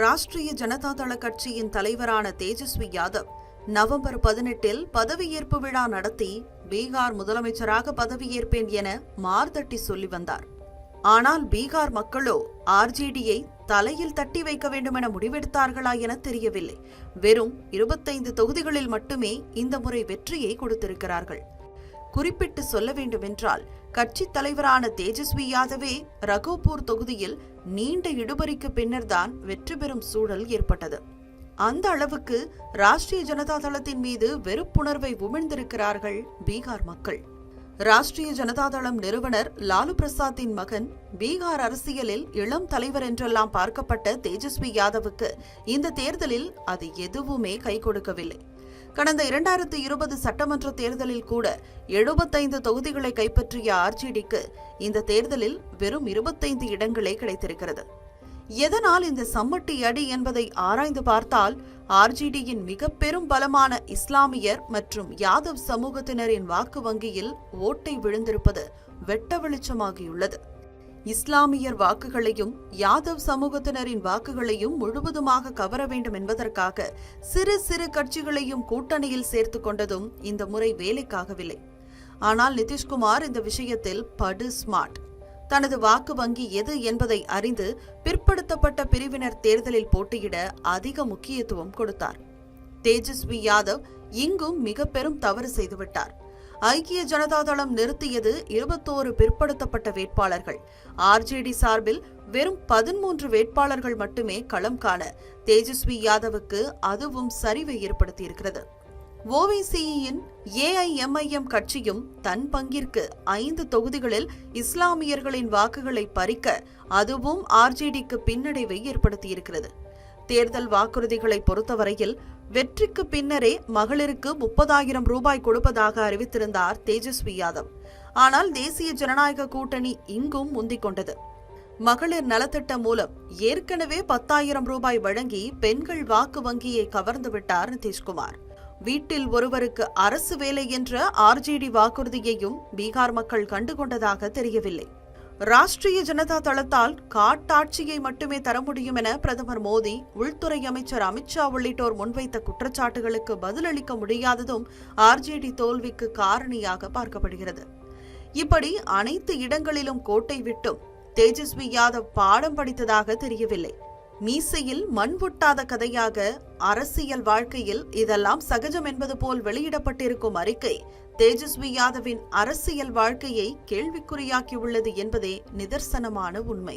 ராஷ்டிரிய ஜனதா தள கட்சியின் தலைவரான தேஜஸ்வி யாதவ் நவம்பர் பதினெட்டில் பதவியேற்பு விழா நடத்தி பீகார் முதலமைச்சராக பதவியேற்பேன் என மார்தட்டி சொல்லி வந்தார். ஆனால் பீகார் மக்களோ ஆர்ஜேடியை தலையில் தட்டி வைக்க வேண்டுமென முடிவெடுத்தார்களா என தெரியவில்லை. வெறும் இருபத்தைந்து தொகுதிகளில் மட்டுமே இந்த முறை வெற்றியை கொடுத்திருக்கிறார்கள். குறிப்பிட்டு சொல்ல வேண்டுமென்றால் கட்சித் தலைவரான தேஜஸ்வி யாதவே ரகோபூர் தொகுதியில் நீண்ட இடுபறிக்கு பின்னர்தான் வெற்றி பெறும் சூழல் ஏற்பட்டது. அந்த அளவுக்கு ராஷ்டிரிய ஜனதா தளத்தின் மீது வெறுப்புணர்வை உமிழ்ந்திருக்கிறார்கள் பீகார் மக்கள். ராஷ்டிரிய ஜனதா தளம் நிறுவனர் லாலு பிரசாத்தின் மகன் பீகார் அரசியலில் இளம் தலைவர் என்றெல்லாம் பார்க்கப்பட்ட தேஜஸ்வி யாதவுக்கு இந்த தேர்தலில் அது எதுவுமே கை கொடுக்கவில்லை. கடந்த இரண்டாயிரத்து இருபது சட்டமன்ற தேர்தலில் கூட எழுபத்தைந்து தொகுதிகளை கைப்பற்றிய ஆர்ஜேடிக்கு இந்த தேர்தலில் வெறும் இருபத்தைந்து இடங்களே கிடைத்திருக்கிறது. எதனால் இந்த சம்மட்டி அடி என்பதை ஆராய்ந்து பார்த்தால் ஆர்ஜேடியின் மிக பெரும் பலமான இஸ்லாமியர் மற்றும் யாதவ் சமூகத்தினரின் வாக்கு வங்கியில் ஓட்டை விழுந்திருப்பது வெட்ட வெளிச்சமாகியுள்ளது. இஸ்லாமியர் வாக்குகளையும் யாதவ் சமூகத்தினரின் வாக்குகளையும் முழுவதுமாக கவர வேண்டும் என்பதற்காக சிறு சிறு கட்சிகளையும் கூட்டணியில் சேர்த்து கொண்டதும் இந்த முறை வேலைக்காகவில்லை. ஆனால் நிதிஷ்குமார் இந்த விஷயத்தில் படு ஸ்மார்ட். தனது வாக்கு வங்கி எது என்பதை அறிந்து பிற்படுத்தப்பட்ட பிரிவினர் தேர்தலில் போட்டியிட அதிக முக்கியத்துவம் கொடுத்தார். தேஜஸ்வி யாதவ் இங்கும் மிக பெரும் தவறு செய்துவிட்டார். ஐக்கிய ஜனதா தளம் நிறுத்தியது இருபத்தோரு பிற்படுத்தப்பட்ட வேட்பாளர்கள். ஆர்ஜேடி சார்பில் வெறும் பதிமூன்று வேட்பாளர்கள் மட்டுமே களம் காண தேஜஸ்வி யாதவுக்கு அதுவும் சரிவை ஏற்படுத்தியிருக்கிறது. ஓவைசியின் ஏஐஎம்ஐஎம் கட்சியும் தன் பங்கிற்கு ஐந்து தொகுதிகளில் இஸ்லாமியர்களின் வாக்குகளை பறிக்க அதுவும் ஆர்ஜேடிக்கு பின்னடைவை ஏற்படுத்தியிருக்கிறது. தேர்தல் வாக்குறுதிகளை பொறுத்தவரையில் வெற்றிக்கு பின்னரே மகளிருக்கு முப்பதாயிரம் ரூபாய் கொடுப்பதாக அறிவித்திருந்தார் தேஜஸ்வி யாதவ். ஆனால் தேசிய ஜனநாயக கூட்டணி இங்கும் முந்திக் கொண்டது. மகளிர் நலத்திட்டம் மூலம் ஏற்கனவே பத்தாயிரம் ரூபாய் வழங்கி பெண்கள் வாக்கு வங்கியை கவர்ந்து விட்டார் நிதிஷ்குமார். வீட்டில் ஒருவருக்கு அரசு வேலை என்ற ஆர்ஜேடி வாக்குறுதியையும் பீகார் மக்கள் கண்டுகொண்டதாக தெரியவில்லை. ராஷ்டிரிய ஜனதா தளத்தால் காட்டாட்சியை மட்டுமே தர முடியும் என பிரதமர் மோடி உள்துறை அமைச்சர் அமித்ஷா உள்ளிட்டோர் முன்வைத்த குற்றச்சாட்டுகளுக்கு பதிலளிக்க முடியாததும் ஆர்ஜேடி தோல்விக்கு காரணியாக பார்க்கப்படுகிறது. இப்படி அனைத்து இடங்களிலும் கோட்டை விட்டும் தேஜஸ்வி யாதவ் பாடம் படித்ததாக தெரியவில்லை. மீசையில் மண் ஒட்டாத கதையாக அரசியல் வாழ்க்கையில் இதெல்லாம் சகஜம் என்பது போல் வெளியிடப்பட்டிருக்கும் அறிக்கை தேஜஸ்வி யாதவின் அரசியல் வாழ்க்கையை கேள்விக்குறியாக்கியுள்ளது என்பதே நிதர்சனமான உண்மை.